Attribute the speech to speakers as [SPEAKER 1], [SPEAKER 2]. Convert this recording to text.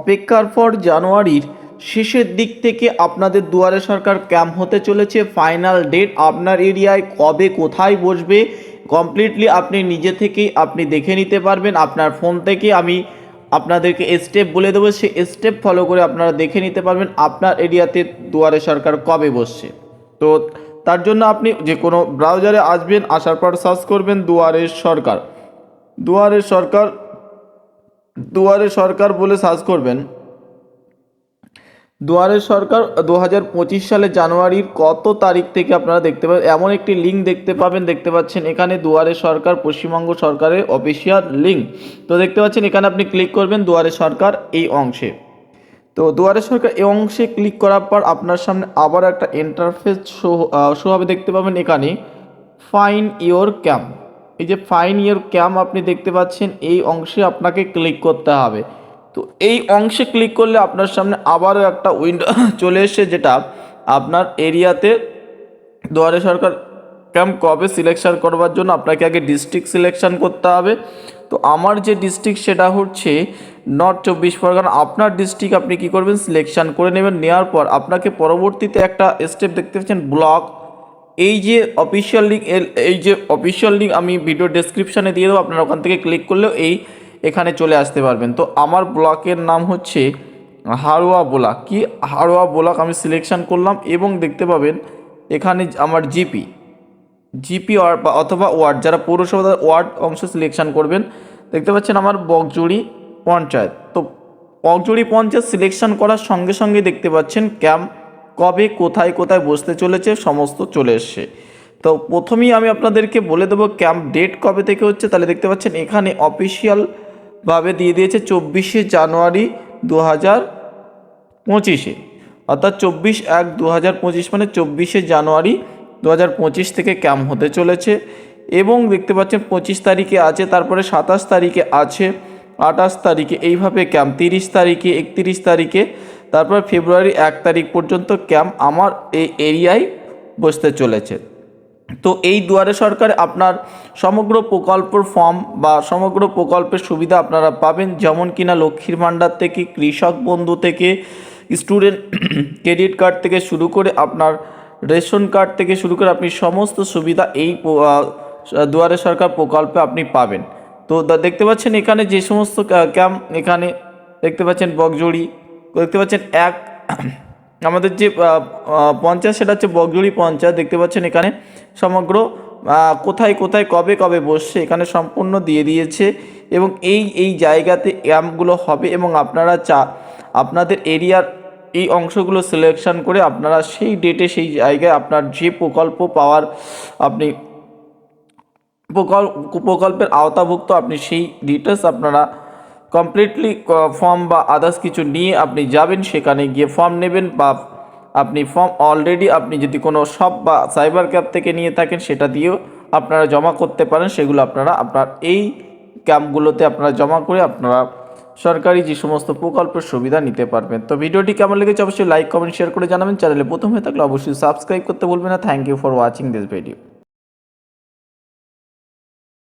[SPEAKER 1] অপেক্ষার পর জানুয়ারির শেষের দিক থেকে আপনাদের দুয়ারে সরকার ক্যাম্প হতে চলেছে। ফাইনাল ডেট আপনার এরিয়ায় কবে, কোথায় বসবে কমপ্লিটলি আপনি নিজে থেকেই আপনি দেখে নিতে পারবেন। আপনার ফোন থেকে আমি আপনাদেরকে স্টেপ বলে দেবো। সেই স্টেপ ফলো করে আপনারা দেখে নিতে পারবেন আপনার এরিয়াতে দুয়ারে সরকার কবে বসছে। তো তার জন্য আপনি যে কোনো ব্রাউজারে আসবেন, আসার পর সার্চ করবেন দুয়ারের সরকার। দুয়ারের সরকার দুয়ারে সরকার বলে সার্চ করবেন। দুয়ারে সরকার দু হাজার পঁচিশ সালে জানুয়ারির কত তারিখ থেকে আপনারা দেখতে পাবেন, এমন একটি লিঙ্ক দেখতে পাবেন, দেখতে পাচ্ছেন এখানে দুয়ারে সরকার, পশ্চিমবঙ্গ সরকারের অফিসিয়াল লিঙ্ক তো দেখতে পাচ্ছেন এখানে আপনি ক্লিক করবেন দুয়ারে সরকার এই অংশে। তো দুয়ারে সরকার এই অংশে ক্লিক করার পর আপনার সামনে আবার একটা ইন্টারফেস শো শো হবে, দেখতে পাবেন এখানে ফাইন ইওর ক্যাম্প এই যে ফাইন ইয়ার ক্যাম্প আপনি দেখতে পাচ্ছেন, এই অংশে আপনাকে ক্লিক করতে হবে। তো এই অংশে ক্লিক করলে আপনার সামনে আবারও একটা উইন্ডো চলে এসে যেটা আপনার এরিয়াতে দুয়ারে সরকার ক্যাম্প কবে সিলেকশন করবার জন্য আপনাকে আগে ডিস্ট্রিক্ট সিলেকশন করতে হবে। তো আমার যে ডিস্ট্রিক্ট সেটা হচ্ছে নর্থ চব্বিশ পরগনা। আপনার ডিস্ট্রিক্ট আপনি কি করবেন? সিলেকশন করে নেবেন। নেওয়ার পর আপনাকে পরবর্তীতে একটা স্টেপ দেখতে পাচ্ছেন ব্লক এই যে অফিসিয়াল লিঙ্ক এই যে অফিসিয়াল লিঙ্ক আমি ভিডিও ডেসক্রিপশানে দিয়ে দেবো, আপনারা ওখান থেকে ক্লিক করলেও এই এখানে চলে আসতে পারবেন। তো আমার ব্লকের নাম হচ্ছে হাড়োয়া ব্লক। কি হাড়োয়া ব্লক আমি সিলেকশন করলাম এবং দেখতে পাবেন এখানে আমার জিপি জিপি অথবা ওয়ার্ড, যারা পৌরসভা ওয়ার্ড অংশ সিলেকশন করবেন, দেখতে পাচ্ছেন আমার বকজুড়ি পঞ্চায়েত। তো বকজুড়ি পঞ্চায়েত সিলেকশন করার সঙ্গে সঙ্গে দেখতে পাচ্ছেন ক্যাম্প কবে, কোথায় কোথায় বসতে চলেছে, সমস্ত চলে এসছে। তো প্রথমেই আমি আপনাদেরকে বলে দেবো ক্যাম্প ডেট কবে থেকে হচ্ছে। তাহলে দেখতে পাচ্ছেন, এখানে অফিসিয়ালভাবে দিয়ে দিয়েছে চব্বিশে জানুয়ারি দু হাজার পঁচিশে। অর্থাৎ চব্বিশ এক দু হাজার পঁচিশ মানে চব্বিশে জানুয়ারি দু হাজার পঁচিশ থেকে ক্যাম্প হতে চলেছে। এবং দেখতে পাচ্ছেন, পঁচিশ তারিখে আছে, তারপরে সাতাশ তারিখে আছে, আঠাশ তারিখে এইভাবে ক্যাম্প তিরিশ তারিখে, একত্রিশ তারিখে তারপর ফেব্রুয়ারি এক তারিখ পর্যন্ত ক্যাম্প আমার এই এরিয়ায় বসতে চলেছে। তো এই দুয়ারে সরকার আপনার সমগ্র প্রকল্পর ফর্ম বা সমগ্র প্রকল্পের সুবিধা আপনারা পাবেন, যেমন কিনা লক্ষ্মীর ভাণ্ডার থেকে, কৃষক বন্ধু থেকে স্টুডেন্ট ক্রেডিট কার্ড থেকে শুরু করে আপনার রেশন কার্ড থেকে শুরু করে আপনি সমস্ত সুবিধা এই দুয়ারে সরকার প্রকল্পে আপনি পাবেন। তো দেখতে পাচ্ছেন এখানে যে সমস্ত ক্যাম্প এখানে দেখতে পাচ্ছেন বকজড়ি দেখতে পাচ্ছেন এক, আমাদের যে পঞ্চায়েত সেটা হচ্ছে বকজুড়ি পঞ্চায়েত দেখতে পাচ্ছেন এখানে সমগ্র কোথায় কোথায়, কবে কবে বসছে, এখানে সম্পূর্ণ দিয়ে দিয়েছে এবং এই এই জায়গাতে ক্যাম্পগুলো হবে এবং আপনারা চা, আপনাদের এরিয়ার এই অংশগুলো সিলেকশন করে আপনারা সেই ডেটে সেই জায়গায় আপনার যে প্রকল্প পাওয়ার আপনি প্রকল্প প্রকল্পের আওতাভুক্ত আপনি সেই ডিটেলস আপনারা কমপ্লিটলি ফর্ম বা আদার্স কিছু নিয়ে আপনি যাবেন, সেখানে গিয়ে ফর্ম নেবেন বা আপনি ফর্ম অলরেডি আপনি যদি কোনো শপ বা সাইবার ক্যাব থেকে নিয়ে থাকেন, সেটা দিয়েও আপনারা জমা করতে পারেন। সেগুলো আপনারা, আপনার এই ক্যাম্পগুলোতে আপনারা জমা করে আপনারা সরকারি যে সমস্ত প্রকল্পের সুবিধা নিতে পারবেন। তো ভিডিওটি কেমন লেগেছে অবশ্যই লাইক কমেন্ট শেয়ার করে জানাবেন। চ্যানেলে প্রথম হয়ে থাকলে অবশ্যই সাবস্ক্রাইব করতে বলবেন না। Thank you for watching this video